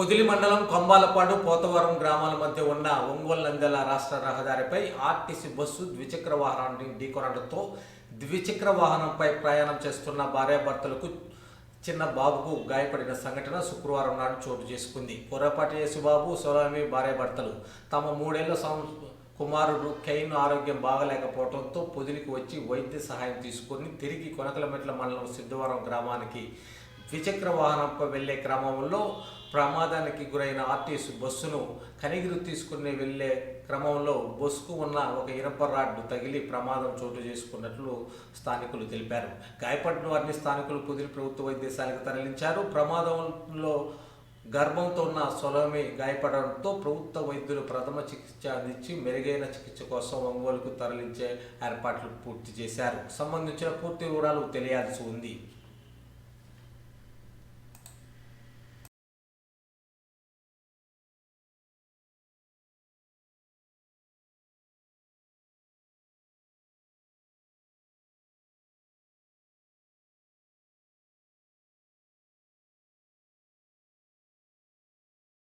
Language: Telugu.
పొదిలి మండలం కొంబాలపాడు పోతవరం గ్రామాల మధ్య ఉన్న ఒంగోలు నంద్యాల రాష్ట్ర రహదారిపై ఆర్టీసీ బస్సు ద్విచక్ర వాహనాన్ని ఢీకొనడంతో ద్విచక్ర వాహనంపై ప్రయాణం చేస్తున్న భార్యాభర్తలకు చిన్న బాబుకు గాయపడిన సంఘటన శుక్రవారం నాడు చోటు చేసుకుంది. పొరపాటి యేసుబాబు సోలామి భార్యాభర్తలు తమ మూడేళ్ళ సం కుమారుడు కెయిన్ ఆరోగ్యం బాగలేకపోవడంతో పొదిలికి వచ్చి వైద్య సహాయం తీసుకొని తిరిగి కొనకలమెట్ల మండలం సిద్ధవరం గ్రామానికి ద్విచక్ర వాహనంపై వెళ్ళే క్రమంలో ప్రమాదానికి గురైన ఆర్టీసీ బస్సును కనిగిరు తీసుకుని వెళ్ళే క్రమంలో బస్సుకు ఉన్న ఒక ఇనప రాడ్డు తగిలి ప్రమాదం చోటు చేసుకున్నట్లు స్థానికులు తెలిపారు. గాయపడిన వారిని స్థానికులు కుదిరి ప్రభుత్వ వైద్యశాలకు తరలించారు. ప్రమాదంలో గర్భంతో ఉన్న సొలమి గాయపడడంతో ప్రభుత్వ వైద్యులు ప్రథమ చికిత్స అందించి మెరుగైన చికిత్స కోసం ఒంగోలుకు తరలించే ఏర్పాట్లు పూర్తి చేశారు. సంబంధించిన పూర్తి వివరాలు తెలియాల్సి ఉంది.